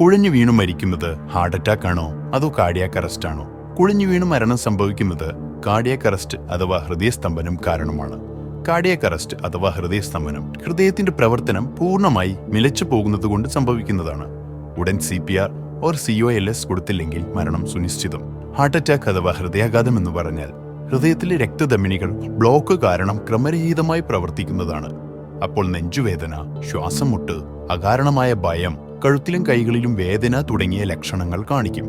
കുഴഞ്ഞു വീണു മരിക്കുന്നത് ഹാർട്ട് അറ്റാക്ക് ആണോ അതോ കാർഡിയാക് അറസ്റ്റ് ആണോ? കുഴഞ്ഞു വീണു മരണം സംഭവിക്കുന്നത് കാർഡിയാക് അറസ്റ്റ് അഥവാ ഹൃദയസ്തംഭനം കാരണമാണ്. കാർഡിയാക് അറസ്റ്റ് അഥവാ ഹൃദയസ്തംഭനം ഹൃദയത്തിന്റെ പ്രവർത്തനം പൂർണമായി നിലച്ചു പോകുന്നത് കൊണ്ട് സംഭവിക്കുന്നതാണ്. ഉടൻ C P R or C O L S കൊടുത്തില്ലെങ്കിൽ മരണം സുനിശ്ചിതം. ഹാർട്ട് അറ്റാക്ക് അഥവാ ഹൃദയാഘാതം എന്ന് പറഞ്ഞാൽ ഹൃദയത്തിലെ രക്തധമനികൾ ബ്ലോക്ക് കാരണം ക്രമരഹിതമായി പ്രവർത്തിക്കുന്നതാണ്. അപ്പോൾ നെഞ്ചുവേദന ശ്വാസം മുട്ട് അകാരണമായ ഭയം കഴുത്തിലും കൈകളിലും വേദന തുടങ്ങിയ ലക്ഷണങ്ങൾ കാണിക്കും.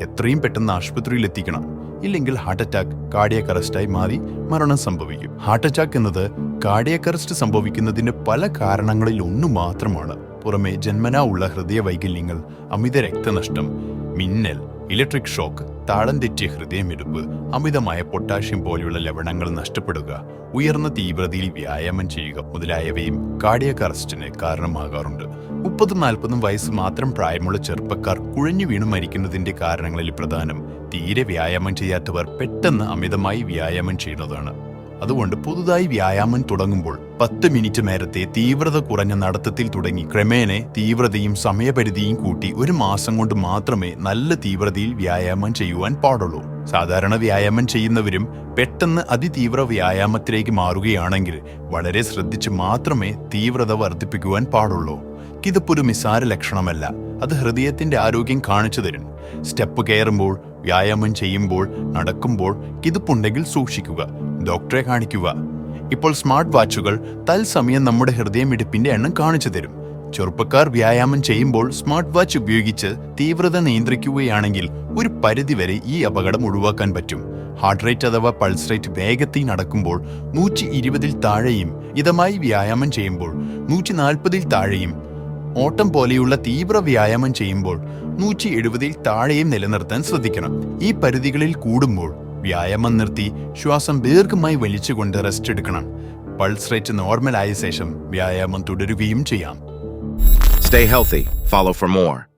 എത്രയും പെട്ടെന്ന് ആശുപത്രിയിൽ എത്തിക്കണം ഇല്ലെങ്കിൽ ഹാർട്ട് അറ്റാക്ക് കാർഡിയക് അറസ്റ്റായി മാറി മരണം സംഭവിക്കും. ഹാർട്ട് അറ്റാക്ക് എന്നത് കാർഡിയക് അറസ്റ്റ് സംഭവിക്കുന്നതിന്റെ പല കാരണങ്ങളിൽ ഒന്നു മാത്രമാണ്. പുറമെ ജന്മനാ ഉള്ള ഹൃദയ വൈകല്യങ്ങൾ അമിത രക്തനഷ്ടം മിന്നൽ ഇലക്ട്രിക് ഷോക്ക് താളം തെറ്റിയ ഹൃദയമിടിപ്പ് അമിതമായ പൊട്ടാഷ്യം പോലെയുള്ള ലവണങ്ങൾ നഷ്ടപ്പെടുക ഉയർന്ന തീവ്രതയിൽ വ്യായാമം ചെയ്യുക മുതലായവയും കാർഡിയക് അറസ്റ്റിന് കാരണമാകാറുണ്ട്. മുപ്പതും നാൽപ്പതും വയസ്സ് മാത്രം പ്രായമുള്ള ചെറുപ്പക്കാർ കുഴഞ്ഞു വീണു മരിക്കുന്നതിന്റെ കാരണങ്ങളിൽ പ്രധാനം തീരെ വ്യായാമം ചെയ്യാത്തവർ പെട്ടെന്ന് അമിതമായി വ്യായാമം ചെയ്യുന്നതാണ്. അതുകൊണ്ട് പുതുതായി വ്യായാമം തുടങ്ങുമ്പോൾ പത്ത് മിനിറ്റ് നേരത്തെ തീവ്രത കുറഞ്ഞ നടത്തത്തിൽ തുടങ്ങി ക്രമേണ തീവ്രതയും സമയപരിധിയും കൂട്ടി ഒരു മാസം കൊണ്ട് മാത്രമേ നല്ല തീവ്രതയിൽ വ്യായാമം ചെയ്യുവാൻ പാടുള്ളൂ. സാധാരണ വ്യായാമം ചെയ്യുന്നവരും പെട്ടെന്ന് അതിതീവ്ര വ്യായാമത്തിലേക്ക് മാറുകയാണെങ്കിൽ വളരെ ശ്രദ്ധിച്ച് മാത്രമേ തീവ്രത വർദ്ധിപ്പിക്കുവാൻ പാടുള്ളൂ. ഇതിപ്പോ ഒരു നിസാര ലക്ഷണമല്ല. അത് ഹൃദയത്തിന്റെ ആരോഗ്യം കാണിച്ചു തരും സ്റ്റെപ്പ് കയറുമ്പോൾ വ്യായാമം ചെയ്യുമ്പോൾ നടക്കുമ്പോൾ കിതപ്പുണ്ടെങ്കിൽ സൂക്ഷിക്കുക. ഡോക്ടറെ കാണിക്കുക. ഇപ്പോൾ സ്മാർട്ട് വാച്ചുകൾ തത്സമയം നമ്മുടെ ഹൃദയമിടിപ്പിന്റെ എണ്ണം കാണിച്ചു തരും. ചെറുപ്പക്കാർ വ്യായാമം ചെയ്യുമ്പോൾ സ്മാർട്ട് വാച്ച് ഉപയോഗിച്ച് തീവ്രത നിയന്ത്രിക്കുകയാണെങ്കിൽ ഒരു പരിധിവരെ ഈ അപകടം ഒഴിവാക്കാൻ പറ്റും. ഹാർട്ട് റേറ്റ് അഥവാ പൾസ് റേറ്റ് വേഗത്തിൽ നടക്കുമ്പോൾ നൂറ്റി ഇരുപതിൽ താഴെയും ഇതമായി വ്യായാമം ചെയ്യുമ്പോൾ നൂറ്റി നാൽപ്പതിൽ താഴെയും ഓട്ടം പോലെയുള്ള തീവ്ര വ്യായാമം ചെയ്യുമ്പോൾ നൂറ്റി എഴുപതിൽ താഴെയും നിലനിർത്താൻ ശ്രദ്ധിക്കണം ഈ പരിധികളിൽ കൂടുമ്പോൾ വ്യായാമം നിർത്തി ശ്വാസം ദീർഘമായി വലിച്ചുകൊണ്ട് റെസ്റ്റ് എടുക്കണം പൾസ് റേറ്റ് നോർമൽ ആയ ശേഷം വ്യായാമം തുടരുകയും ചെയ്യാം stay healthy. Follow for more.